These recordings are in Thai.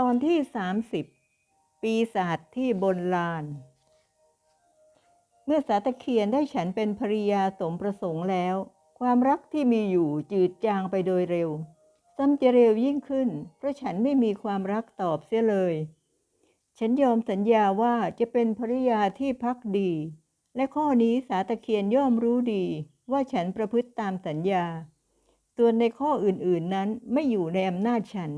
ตอนที่สามสิบปีศาจที่บนลาน เมื่อสาตะเคียนได้ฉันเป็นภริยาสมประสงค์แล้ว ความรักที่มีอยู่จืดจางไปโดยเร็ว ซ้ำจะเร็วยิ่งขึ้น เพราะฉันไม่มีความรักตอบเสียเลย ฉันยอมสัญญาว่าจะเป็นภริยาที่พักดี และข้อนี้สาตะเคียนย่อมรู้ดีว่าฉันประพฤติตามสัญญา ส่วนในข้ออื่นๆนั้นไม่อยู่ในอำนาจฉัน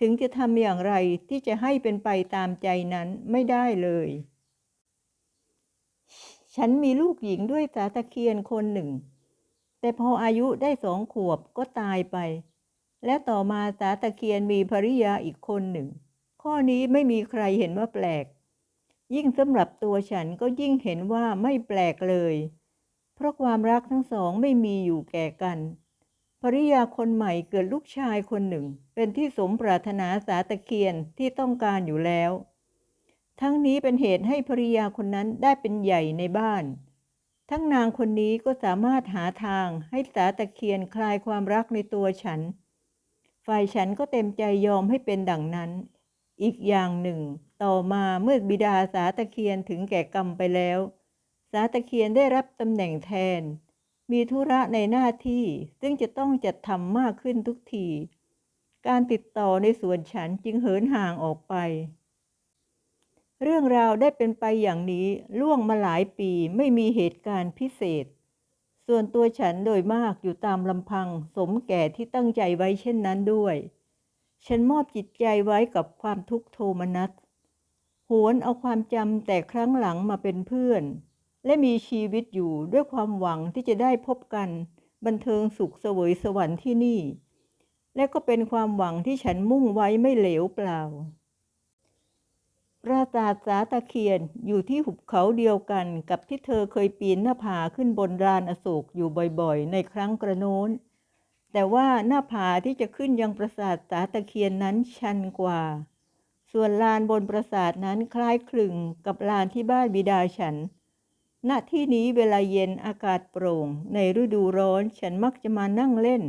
ถึงจะทำอย่างไรที่จะให้เป็นไปตามใจนั้นไม่ได้เลย ฉันมีลูกหญิงด้วยสาตะเคียนคนหนึ่ง แต่พออายุได้สองขวบก็ตายไป และต่อมาสาตะเคียนมีภริยาอีกคนหนึ่ง ข้อนี้ไม่มีใครเห็นว่าแปลก ยิ่งสำหรับตัวฉันก็ยิ่งเห็นว่าไม่แปลกเลย เพราะความรักทั้งสองไม่มีอยู่แก่กัน ภริยาคนใหม่เกิดลูกชายคนหนึ่ง เป็นที่สมปรารถนาสาตะเคียนที่ต้องการอยู่แล้ว ทั้งนี้เป็นเหตุให้ภริยาคนนั้นได้เป็นใหญ่ในบ้าน ทั้งนางคนนี้ก็สามารถหาทางให้สาตะเคียนคลายความรักในตัวฉัน ฝ่ายฉันก็เต็มใจยอมให้เป็นดังนั้น อีกอย่างหนึ่ง ต่อมาเมื่อบิดาสาตะเคียนถึงแก่กรรมไปแล้ว สาตะเคียนได้รับตำแหน่งแทน มีธุระในหน้าที่ ซึ่งจะต้องจัดทำมากขึ้นทุกที การติดต่อในส่วนฉันจึงเหินห่างออกไป เรื่องราวได้เป็นไปอย่างนี้ล่วงมาหลายปีไม่มีเหตุการณ์พิเศษ ส่วนตัวฉันโดยมากอยู่ตามลำพัง สมแก่ที่ตั้งใจไว้เช่นนั้นด้วย ฉันมอบจิตใจไว้กับความทุกข์โทมนัสหวนเอาความจำแต่ครั้งหลังมาเป็นเพื่อน และมีชีวิตอยู่ด้วยความหวังที่จะได้พบกัน บันเทิงสุขเสวยสวรรค์ที่นี่ และก็เป็นความหวังที่ฉันมุ่งไว้ไม่เหลวเปล่าปราสาทสาตะเคียนอยู่ที่หุบเขาเดียวกันกับที่เธอเคยปีนหน้าผาขึ้นบนลานอโศกอยู่บ่อยๆ ในครั้งกระโน้น แต่ว่าหน้าผาที่จะขึ้นยังปราสาทสาตะเคียนนั้นชันกว่า ส่วนลานบนปราสาทนั้นคล้ายคลึงกับลานที่บ้านบิดาฉัน ณที่นี้เวลาเย็นอากาศโปร่ง ในฤดูร้อนฉันมักจะมานั่งเล่น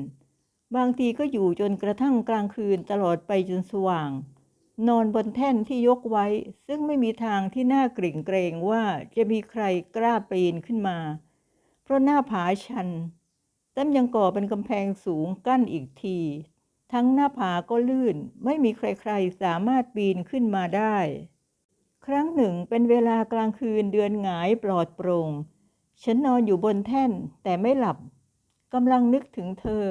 บางทีก็อยู่จนกระทั่งกลางคืนตลอดไปจนสว่าง นอนบนแท่นที่ยกไว้ ซึ่งไม่มีทางที่น่ากริ่งเกรงว่าจะมีใครกล้าปีนขึ้นมา เพราะหน้าผาชันตั้มยังก่อเป็นกำแพงสูงกั้นอีกที ทั้งหน้าผาก็ลื่น ไม่มีใครๆสามารถปีนขึ้นมาได้ ครั้งหนึ่งเป็นเวลากลางคืนเดือนหงายปลอดโปร่ง ฉันนอนอยู่บนแท่นแต่ไม่หลับกำลังนึกถึงเธอ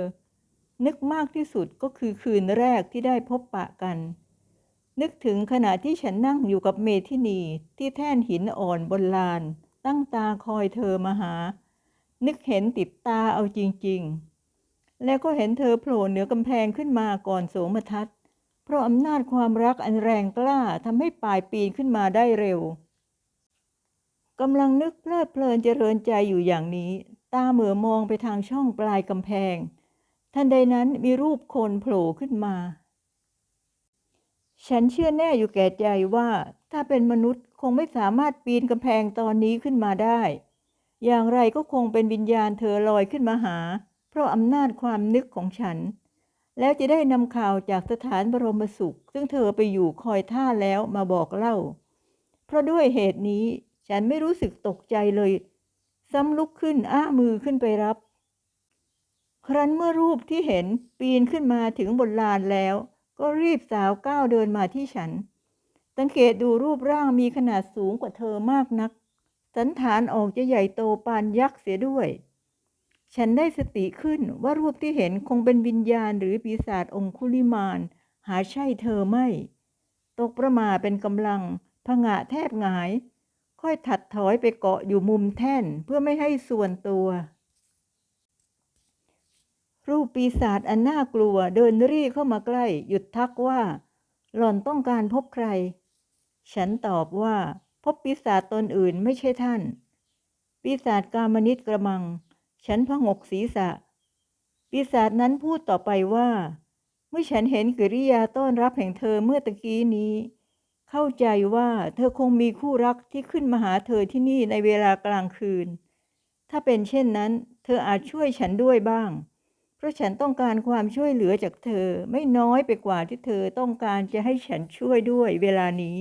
นึกมากที่สุดก็คือคืนแรกที่ได้พบปะกัน นึกถึงขณะที่ฉันนั่งอยู่กับเมทินีที่แท่นหินอ่อนบนลาน ตั้งตาคอยเธอมาหา นึกเห็นติดตาเอาจริง ๆ แล้วก็เห็นเธอโผล่เหนือกำแพงขึ้นมาก่อนโสมทัศน์ ราะอำนาจความรักอันแรงกล้าทำให้ป่ายปีนขึ้นมาได้เร็วกำลังนึกเพลิดเพลินเจริญใจอยู่อย่างนี้ ตาเหมือมองไปทางช่องปลายกำแพง ทันใดนั้นมีรูปคนโผล่ขึ้นมา ฉันเชื่อแน่อยู่แก่ใจว่าถ้าเป็นมนุษย์คงไม่สามารถปีนกำแพงตอนนี้ขึ้นมาได้ อย่างไรก็คงเป็นวิญญาณเธอลอยขึ้นมาหา เพราะอำนาจความนึกของฉัน แล้วจะได้นำข่าวจากสถานบรมสุข ซึ่งเธอไปอยู่คอยท่าแล้วมาบอกเล่า เพราะด้วยเหตุนี้ฉันไม่รู้สึกตกใจเลย ซ้ำลุกขึ้นอ้ามือขึ้นไปรับ ครั้นเมื่อรูปที่เห็นปีนขึ้นมาถึงบนลานแล้ว ก็รีบสาวก้าวเดินมาที่ฉัน สังเกตดูรูปร่างมีขนาดสูงกว่าเธอมากนัก สันฐานออกจะใหญ่โตปานยักษ์เสียด้วย ฉันได้สติขึ้นว่ารูปที่เห็นคงเป็นวิญญาณหรือปีศาจองคุลิมาน หาใช่เธอไม่ ตกประมาเป็นกำลังผงะแทบหงาย ค่อยถัดถอยไปเกาะอยู่มุมแท่นเพื่อไม่ให้ส่วนตัว รูปปีศาจอันน่ากลัวเดินรีเข้ามาใกล้ หยุดทักว่า หล่อนต้องการพบใคร ฉันตอบว่า พบปีศาจตนอื่นไม่ใช่ท่าน ปีศาจกามนิตกระมัง ฉันพงกศีรษะ ปีศาจนั้นพูดต่อไปว่า เมื่อฉันเห็นกิริยาต้อนรับแห่งเธอเมื่อตะกี้นี้ เข้าใจว่าเธอคงมีคู่รักที่ขึ้นมาหาเธอที่นี่ในเวลากลางคืน ถ้าเป็นเช่นนั้น เธออาจช่วยฉันด้วยบ้าง เพเพราะฉันต้องการความช่วยเหลือจากเธอไม่น้อยไปกว่าที่เธอต้องการจะให้ฉันช่วยด้วยเวลานี้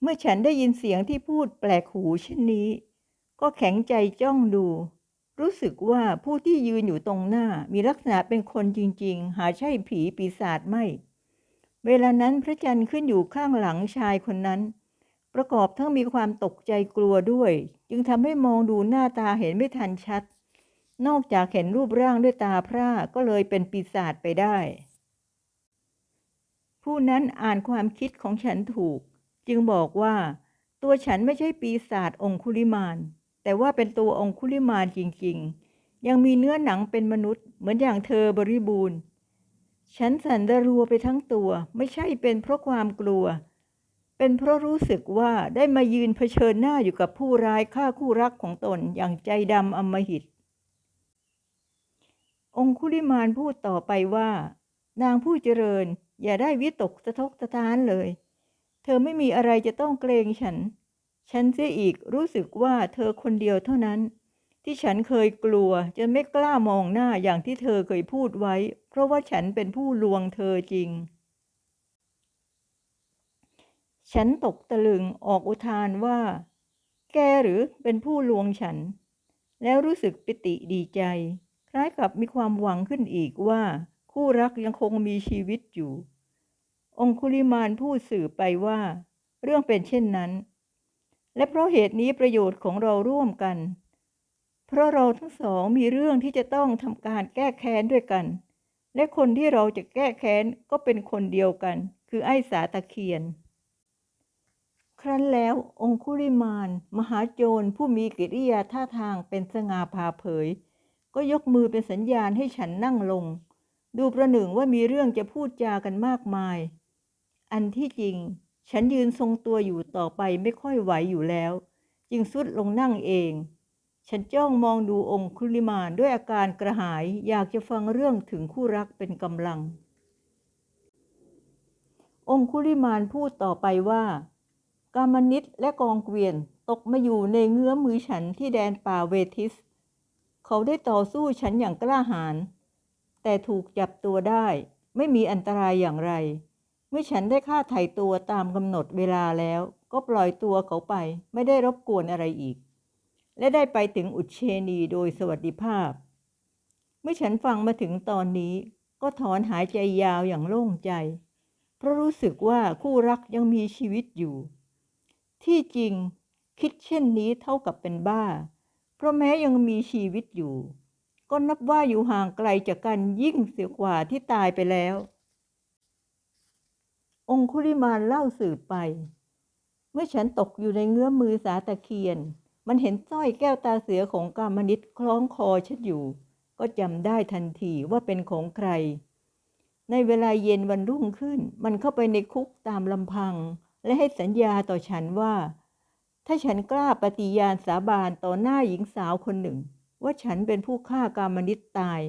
เมื่อฉันได้ยินเสียงที่พูดแปลกหูเช่นนี้ ก็แข็งใจจ้องดู รู้สึกว่าผู้ที่ยืนอยู่ตรงหน้ามีลักษณะเป็นคนจริง ๆ หาใช่ผีปีศาจไม่ เวลานั้นพระจันทร์ขึ้นอยู่ข้างหลังชายคนนั้น ประกอบทั้งมีความตกใจกลัวด้วย จึงทำให้มองดูหน้าตาเห็นไม่ทันชัด นอกจากเห็นรูปร่างด้วยตาพร่าก็เลยเป็นปีศาจไปได้ ผู้นั้นอ่านความคิดของฉันถูก จึงบอกว่าตัวฉันไม่ใช่ปีศาจองคุลิมาน แต่ว่าเป็นตัวองคุลิมานจริงๆ ยังมีเนื้อหนังเป็นมนุษย์ เหมือนอย่างเธอบริบูรณ์ ฉันสันระรัวไปทั้งตัวไม่ใช่เป็นเพราะความกลัว เป็นเพราะรู้สึกว่าได้มายืนเผชิญหน้าอยู่กับผู้ร้ายฆ่าคู่รักของตนอย่างใจดำอมหิต องคุลิมานพูดต่อไปว่า นางผู้เจริญอย่าได้วิตกสะทกสะท้านเลย เธอไม่มีอะไรจะต้องเกรงฉัน ฉันเสียอีกรู้สึกว่าเธอคนเดียวเท่านั้น ที่ฉันเคยกลัวจนไม่กล้ามองหน้าอย่างที่เธอเคยพูดไว้ เพราะว่าฉันเป็นผู้ลวงเธอจริง ฉันตกตะลึงออกอุทานว่า แกหรือเป็นผู้ลวงฉัน แล้วรู้สึกปิติดีใจ คล้ายกับมีความหวังขึ้นอีกว่า คู่รักยังคงมีชีวิตอยู่ องคุลิมานพูดสื่อไปว่า เรื่องเป็นเช่นนั้น และเพราะเหตุนี้ประโยชน์ของเราร่วมกัน เพราะเราทั้งสองมีเรื่องที่จะต้องทำการแก้แค้นด้วยกัน และคนที่เราจะแก้แค้นก็เป็นคนเดียวกัน คือไอ้สาตะเคียน ครั้นแล้วองคุลิมาน มหาโจรผู้มีกิริยาท่าทางเป็นสง่าผ่าเผย ก็ยกมือเป็นสัญญาณให้ฉันนั่งลง ดูประหนึ่งว่ามีเรื่องจะพูดจากันมากมาย อันที่จริง ฉันยืนทรงตัวอยู่ต่อไปไม่ค่อยไหวอยู่แล้ว จึงสุดลงนั่งเอง ฉันจ้องมองดูองคุลิมานด้วยอาการกระหายอยากจะฟังเรื่องถึงคู่รักเป็นกำลัง องคุลิมานพูดต่อไปว่า กามนิตและกองเกวียนตกมาอยู่ในเงื้อมมือฉันที่แดนป่าเวทิส เขาได้ต่อสู้ฉันอย่างกล้าหาญแต่ถูกจับตัวได้ ไม่มีอันตรายอย่างไร มื่อฉันได้ฆ่าไถ่ตัวตามกำหนดเวลาแล้ว ก็ปล่อยตัวเขาไปไม่ได้รบกวนอะไรอีก และได้ไปถึงอุเชนีโดยสวัสดิภาพ เมื่อฉันฟังมาถึงตอนนี้ก็ถอนหายใจยาวอย่างโล่งใจ เพราะรู้สึกว่าคู่รักยังมีชีวิตอยู่ ที่จริงคิดเช่นนี้เท่ากับเป็นบ้า เพราะแม้ยังมีชีวิตอยู่ ก็นับว่าอยู่ห่างไกลจากกันยิ่งเสียกว่าที่ตายไปแล้ว องคุลิมานเล่าสืบไป เมื่อฉันตกอยู่ในเงื้อมมือสาตะเคียน มันเห็นสร้อยแก้วตาเสือของกามนิตคล้องคอฉันอยู่ ก็จำได้ทันทีว่าเป็นของใคร ในเวลาเย็นวันรุ่งขึ้น มันเข้าไปในคุกตามลำพัง และให้สัญญาต่อฉันว่า ถ้าฉันกล้าปฏิญาณสาบานต่อหน้าหญิงสาวคนหนึ่ง ว่าฉันเป็นผู้ฆ่ากามนิตตาย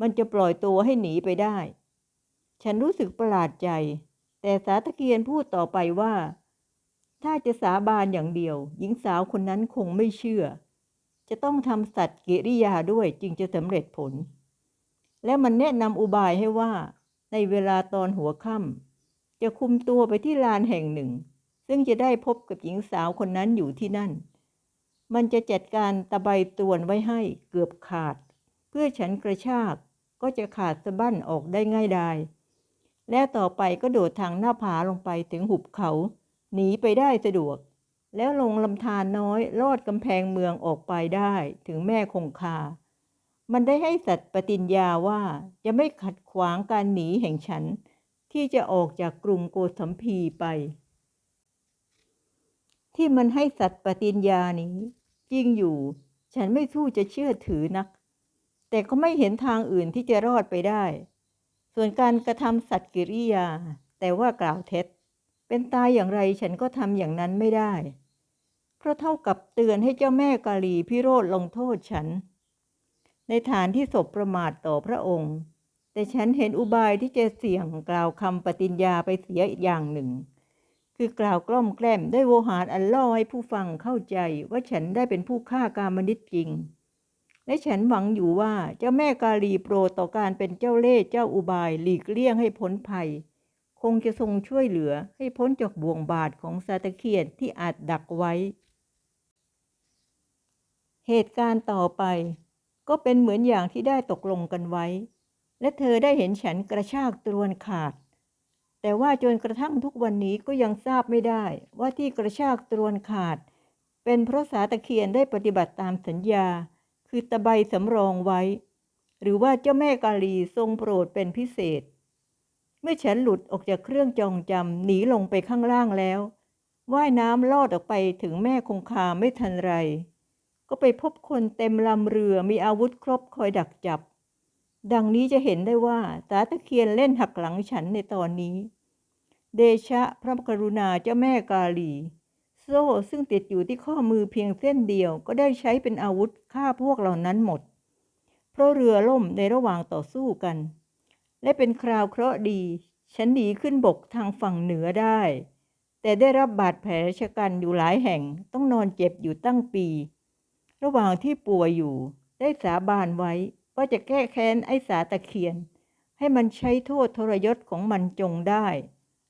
มันจะปล่อยตัวให้หนีไปได้ ฉันรู้สึกประหลาดใจ แต่สาตะเกียนพูดต่อไปว่า ถ้าจะสาบานอย่างเดียว หญิงสาวคนนั้นคงไม่เชื่อ จะต้องทำสัตว์กิริยาด้วยจึงจะสำเร็จผล และมันแนะนำอุบายให้ว่า ในเวลาตอนหัวค่ำจะคุมตัวไปที่ลานแห่งหนึ่ง ซึ่งจะได้พบกับหญิงสาวคนนั้นอยู่ที่นั่น มันจะจัดการตะไบตวนไว้ให้เกือบขาด เพื่อฉันกระชากก็จะขาดสะบั้นออกได้ง่ายดาย และต่อไปก็โดดทางหน้าผาลงไปถึงหุบเขา หนีไปได้สะดวก แล้วลงลำธารน้อยลอดกำแพงเมืองออกไปได้ถึงแม่คงคา มันได้ให้สัตว์ปฏิญญาว่าจะไม่ขัดขวางการหนีแห่งฉัน ที่จะออกจากกรุงโกสัมพีไป ที่มันให้สัตว์ปฏิญญานี้ จริงอยู่ ฉันไม่สู้จะเชื่อถือนัก แต่ก็ไม่เห็นทางอื่นที่จะรอดไปได้ ส่วนการกระทำสัตว์กิริยา แต่ว่ากล่าวเท็จ เป็นตายอย่างไรฉันก็ทำอย่างนั้นไม่ได้ เพราะเท่ากับเตือนให้เจ้าแม่กาลีพิโรธลงโทษฉัน ในฐานที่ศพประมาทต่อพระองค์ แต่ฉันเห็นอุบายที่จะเสี่ยงกล่าวคำปฏิญญาไปเสียอีกอย่างหนึ่ง คือกล่าวกล้อมแกล้มด้วยโวหารอันล่อให้ผู้ฟังเข้าใจว่าฉันได้เป็นผู้ฆ่ากามนิตจริง และฉันหวังอยู่ว่าเจ้าแม่กาลีโปรต่อการเป็นเจ้าเล่ห์เจ้าอุบายหลีกเลี่ยงให้พ้นภัย คงจะทรงช่วยเหลือให้พ้นจากบ่วงบาทของซาตะเคียนที่อาจดักไว้ เหตุการณ์ต่อไป ก็เป็นเหมือนอย่างที่ได้ตกลงกันไว้ และเธอได้เห็นฉันกระชากตรวนขาด แต่ว่าจนกระทั่งทุกวันนี้ก็ยังทราบไม่ได้ว่าที่กระชากตรวนขาด เป็นเพราะสาตะเคียนได้ปฏิบัติตามสัญญา คือตะไบสำรองไว้ หรือว่าเจ้าแม่กาลีทรงโปรดเป็นพิเศษ เมื่อฉันหลุดออกจากเครื่องจองจำหนีลงไปข้างล่างแล้วว่ายน้ำลอดออกไปถึงแม่คงคาไม่ทันไร ก็ไปพบคนเต็มลำเรือมีอาวุธครบคอยดักจับ ดังนี้จะเห็นได้ว่าสาตะเคียนเล่นหักหลังฉันในตอนนี้ เดชะพระกรุณาเจ้าแม่กาลี โซ่ซึ่งติดอยู่ที่ข้อมือเพียงเส้นเดียวก็ได้ใช้เป็นอาวุธฆ่าพวกเหล่านั้นหมด เพราะเรือล่มในระหว่างต่อสู้กัน และเป็นคราวเคราะห์ดี ฉันหนีขึ้นบกทางฝั่งเหนือได้ แต่ได้รับบาดแผลชะกันอยู่หลายแห่งต้องนอนเจ็บอยู่ตั้งปี ระหว่างที่ป่วยอยู่ ได้สาบานไว้ว่าจะแก้แค้นไอ้สาตะเคียน ให้มันใช้โทษทรยศของมันจงได้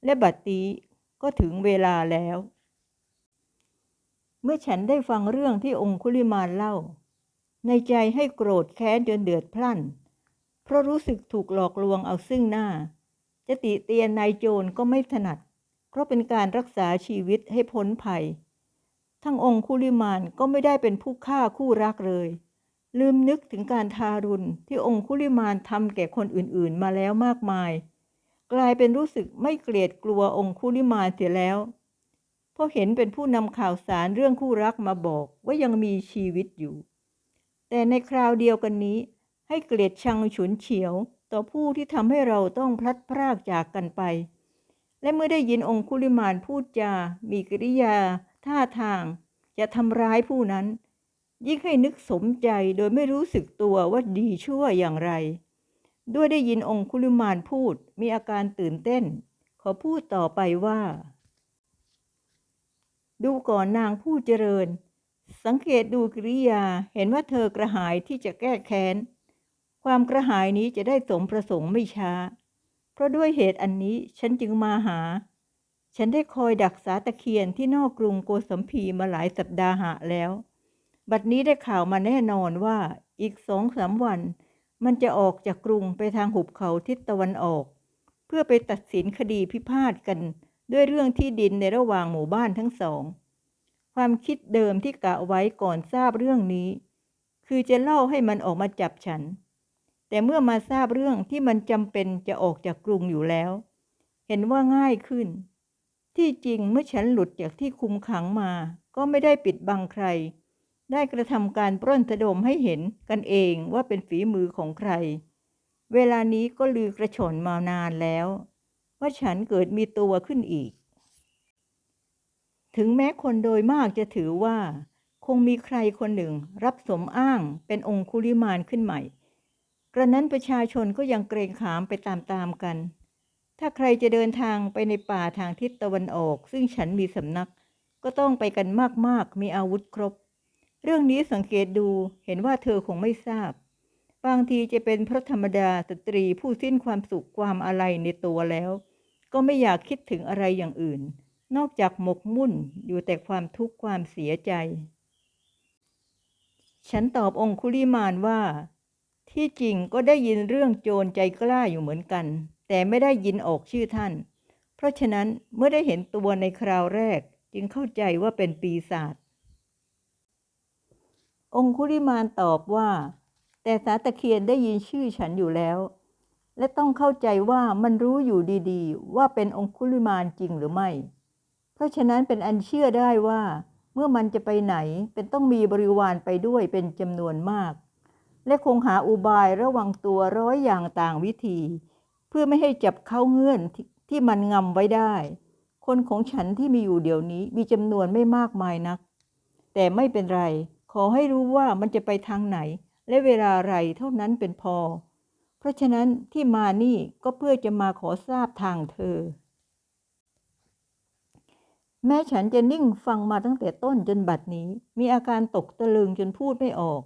และบัดนี้ก็ถึงเวลาแล้ว เมื่อฉันได้ฟังเรื่องที่องคุลิมานเล่า ในใจให้โกรธแค้นจนเดือดพล่าน เพราะรู้สึกถูกหลอกลวงเอาซึ่งหน้า จะติเตียนนายโจรก็ไม่ถนัด เพราะเป็นการรักษาชีวิตให้พ้นภัย ทั้งองคุลิมานก็ไม่ได้เป็นผู้ฆ่าคู่รักเลย ลืมนึกถึงการทารุณที่องคุลิมานทำแก่คนอื่นๆมาแล้วมากมาย กลายเป็นรู้สึกไม่เกลียดกลัวองคุลิมานเสียแล้ว เพราเห็นเป็นผู้นำข่าวสารเรื่องคู่รักมาบอกว่ายังมีชีวิตอยู่ แต่ในคราวเดียวกันนี้ ให้เกลียดชังฉุนเฉียว ต่อผู้ที่ทำให้เราต้องพลัดพรากจากกันไป และเมื่อได้ยินองคุลิมานพูดจา มีกิริยา ท่าทาง จะทำร้ายผู้นั้น ยิ่งให้นึกสมใจโดยไม่รู้สึกตัวว่าดีชั่วอย่างไร ด้วยได้ยินองคุลิมานพูดมีอาการตื่นเต้น ขอพูดต่อไปว่า ดูก่อนนางผู้เจริญ สังเกตดูกิริยาเห็นว่าเธอกระหายที่จะแก้แค้น ความกระหายนี้จะได้สมประสงค์ไม่ช้า เพราะด้วยเหตุอันนี้ฉันจึงมาหา ฉันได้คอยดักสาตะเคียนที่นอกกรุงโกสัมพีมาหลายสัปดาห์หะแล้ว บัดนี้ได้ข่าวมาแน่นอนว่าอีกสองสามวัน มันจะออกจากกรุงไปทางหุบเขาทิศตะวันออก เพื่อไปตัดสินคดีพิพาทกัน ด้วยเรื่องที่ดินในระหว่างหมู่บ้านทั้งสอง ความคิดเดิมที่กะไว้ก่อนทราบเรื่องนี้ คือจะเล่าให้มันออกมาจับฉัน แต่เมื่อมาทราบเรื่องที่มันจำเป็นจะออกจากกรุงอยู่แล้ว เห็นว่าง่ายขึ้น ที่จริงเมื่อฉันหลุดจากที่คุมขังมา ก็ไม่ได้ปิดบังใคร ได้กระทำการปล้นสะดมให้เห็นกันเองว่าเป็นฝีมือของใคร เวลานี้ก็ลือกระชนมานานแล้ว ว่าฉันเกิดมีตัวขึ้นอีก ถึงแม้คนโดยมากจะถือว่า คงมีใครคนหนึ่งรับสมอ้างเป็นองคุลิมานขึ้นใหม่ กระนั้นประชาชนก็ยังเกรงขามไปตามๆกัน ถ้าใครจะเดินทางไปในป่าทางทิศตะวันออก ซึ่งฉันมีสำนัก ก็ต้องไปกันมากๆ มีอาวุธครบ เรื่องนี้สังเกตดูเห็นว่าเธอคงไม่ทราบบางทีจะเป็นพระธรรมดาสตรีผู้สิ้นความสุขความอะไรในตัวแล้ว ก็ไม่อยากคิดถึงอะไรอย่างอื่น นอกจากหมกมุ่นอยู่แต่ความทุกข์ความเสียใจ ฉันตอบองคุลิมานว่า ที่จริงก็ได้ยินเรื่องโจรใจกล้าอยู่เหมือนกัน แต่ไม่ได้ยินออกชื่อท่าน เพราะฉะนั้นเมื่อได้เห็นตัวในคราวแรกจึงเข้าใจว่าเป็นปีศาจองคุลิมานตอบว่า แต่สาตะเคียนได้ยินชื่อฉันอยู่แล้ว และต้องเข้าใจว่ามันรู้อยู่ดีๆ ว่าเป็นองคุลิมานจริงหรือไม่ เพราะฉะนั้นเป็นอันเชื่อได้ว่า เมื่อมันจะไปไหนเป็นต้องมีบริวารไปด้วยเป็นจำนวนมาก และคงหาอุบายระวังตัวร้อยอย่างต่างวิธี เพื่อไม่ให้จับเข้าเงื่อนทที่มันงำไว้ได้ คนของฉันที่มีอยู่เดี๋ยวนี้มีจำนวนไม่มากมายนัก แต่ไม่เป็นไร ขอให้รู้ว่ามันจะไปทางไหน และเวลาไรเท่านั้นเป็นพอ เพราะฉะนั้นที่มานี่ก็เพื่อจะมาขอทราบทางเธอ แม้ฉันจะนิ่งฟังมาตั้งแต่ต้นจนบัดนี้ มีอาการตกตะลึงจนพูดไม่ออก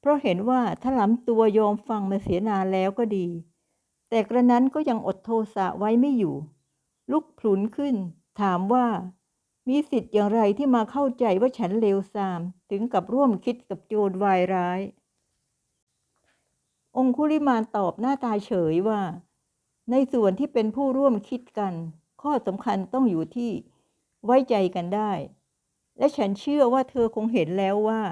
เพราะเห็นว่าถ้าหลำตัวยอมฟังมาเสียนานแล้วก็ดี แต่กระนั้นก็ยังอดโทสะไว้ไม่อยู่ ลุกพลุนขึ้น ถามว่ามีสิทธิ์อย่างไรที่มาเข้าใจว่าฉันเลวทราม ถึงกับร่วมคิดกับโจรวายร้าย องคุลิมานตอบหน้าตาเฉยว่า ในส่วนที่เป็นผู้ร่วมคิดกัน ข้อสำคัญต้องอยู่ที่ไว้ใจกันได้ และฉันเชื่อว่าเธอคงเห็นแล้วว่า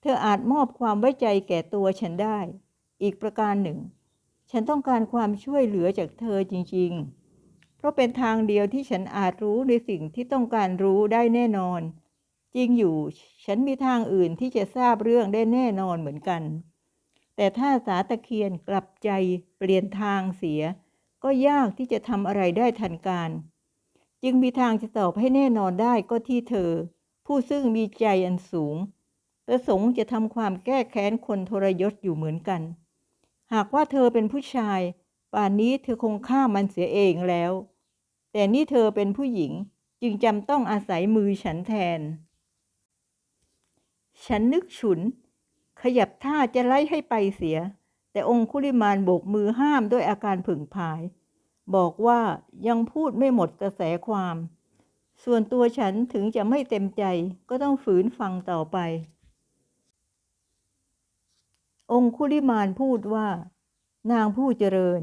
เธออาจมอบความไว้ใจแก่ตัวฉันได้ อีกประการหนึ่ง ฉันต้องการความช่วยเหลือจากเธอจริง ๆ เพราะเป็นทางเดียวที่ฉันอาจรู้ในสิ่งที่ต้องการรู้ได้แน่นอน จริงอยู่ ฉันมีทางอื่นที่จะทราบเรื่องได้แน่นอนเหมือนกัน แต่ถ้าสาตะเคียนกลับใจเปลี่ยนทางเสีย ก็ยากที่จะทำอะไรได้ทันการ จึงมีทางจะตอบให้แน่นอนได้ก็ที่เธอ ผู้ซึ่งมีใจอันสูง ประสงค์จะทำความแก้แค้นคนทรยศอยู่เหมือนกัน หากว่าเธอเป็นผู้ชาย ป่านนี้เธอคงฆ่ามันเสียเองแล้ว แต่นี่เธอเป็นผู้หญิงจึงจำต้องอาศัยมือฉันแทน ฉันนึกฉุน ขยับท่าจะไล่ให้ไปเสีย แต่องคุลิมานโบกมือห้ามด้วยอาการผึ่งพาย บอกว่ายังพูดไม่หมดกระแสความ ส่วนตัวฉันถึงจะไม่เต็มใจก็ต้องฝืนฟังต่อไป องคุลิมานพูดว่า นางผู้เจริญ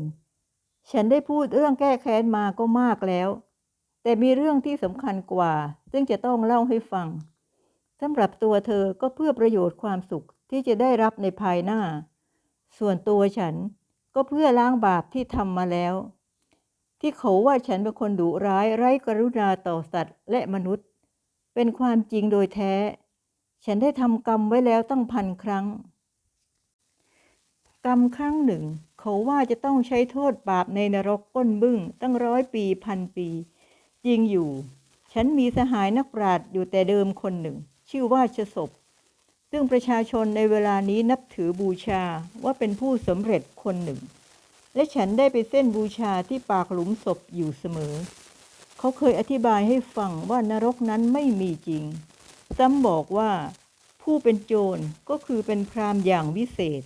ฉันได้พูดเรื่องแก้แค้นมาก็มากแล้ว แต่มีเรื่องที่สำคัญกว่า ซึ่งจะต้องเล่าให้ฟังสำหรับตัวเธอก็เพื่อประโยชน์ความสุข ที่จะได้รับในภายหน้า ส่วนตัวฉันก็เพื่อล้างบาปที่ทำมาแล้ว ที่เขาว่าฉันเป็นคนดุร้ายไร้กรุณาต่อสัตว์และมนุษย์ เป็นความจริงโดยแท้ ฉันได้ทำกรรมไว้แล้วตั้งพันครั้ง กรรมครั้งหนึ่ง เขาว่าจะต้องใช้โทษบาปในนรกก้นบึ้งตั้งร้อยปีพันปี จริงอยู่ ฉันมีสหายนักปราชญ์อยู่แต่เดิมคนหนึ่ง ชื่อว่าชศพ ซึ่งประชาชนในเวลานี้นับถือบูชาว่าเป็นผู้สำเร็จคนหนึ่ง และฉันได้ไปเส้นบูชาที่ปากหลุมศพอยู่เสมอ เขาเคยอธิบายให้ฟังว่านรกนั้นไม่มีจริง ซ้ำบอกว่าผู้เป็นโจรก็คือเป็นพรามอย่างวิเศษ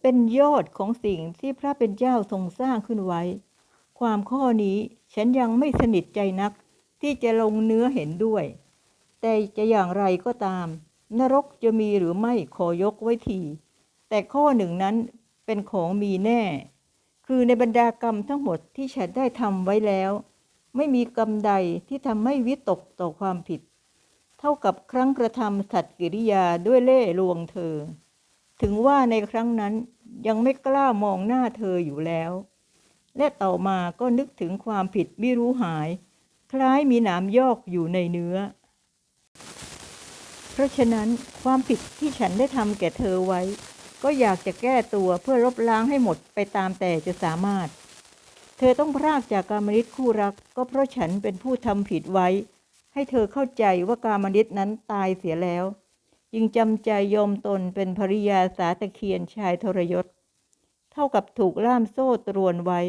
เป็นยอดของสิ่งที่พระเป็นเจ้าทรงสร้างขึ้นไว้ ความข้อนี้ฉันยังไม่สนิทใจนักที่จะลงเนื้อเห็นด้วย แต่จะอย่างไรก็ตาม นรกจะมีหรือไม่ขอยกไว้ที แต่ข้อหนึ่งนั้นเป็นของมีแน่ คือในบรรดากรรมทั้งหมดที่ฉันได้ทำไว้แล้ว ไม่มีกรรมใดที่ทำให้วิตกต่อความผิด เท่ากับครั้งกระทำสัตว์กิริยาด้วยเล่ห์ลวงเธอ ถึงว่าในครั้งนั้นยังไม่กล้ามองหน้าเธออยู่แล้ว และต่อมาก็นึกถึงความผิดไม่รู้หาย คล้ายมีหนามยอกอยู่ในเนื้อ เพราะฉะนั้นความผิดที่ฉันได้ทำแก่เธอไว้ ก็อยากจะแก้ตัวเพื่อลบล้างให้หมดไปตามแต่จะสามารถ เธอต้องพรากจากกามนิตคู่รัก ก็เพราะฉันเป็นผู้ทำผิดไว้ ให้เธอเข้าใจว่ากามนิตนั้นตายเสียแล้ว จึงจำใจยอมตนเป็นภริยาสาตะเคียนชายทรยศ เท่ากับถูกล่ามโซ่ตรวนไว้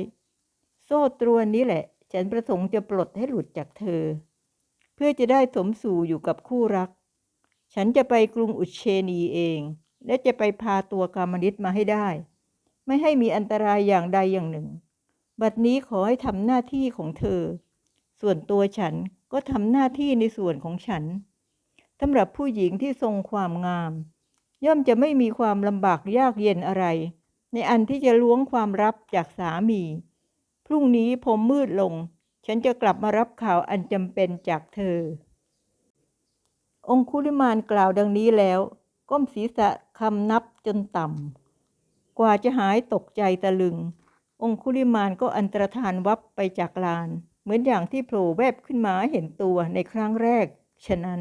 โซ่ตรวนนี้แหละ ฉันประสงค์จะปลดให้หลุดจากเธอ เพื่อจะได้สมสู่อยู่กับคู่รัก ฉันจะไปกรุงอุเชนีเอง และจะไปพาตัวกามนิตมาให้ได้ ไม่ให้มีอันตรายอย่างใดอย่างหนึ่ง บัดนี้ขอให้ทำหน้าที่ของเธอ ส่วนตัวฉันก็ทำหน้าที่ในส่วนของฉันสำหรับผู้หญิงที่ทรงความงาม ย่อมจะไม่มีความลำบากยากเย็นอะไร ในอันที่จะล้วงความลับจากสามี พรุ่งนี้ผมมืดลง ฉันจะกลับมารับข่าวอันจำเป็นจากเธอ องคุลิมานกล่าวดังนี้แล้ว ก้มศีรษะคำนับจนต่ำ กว่าจะหายตกใจตะลึง องคุลิมานก็อันตรธานวับไปจากลาน เหมือนอย่างที่โผล่แวบขึ้นมาเห็นตัวในครั้งแรก ฉะนั้น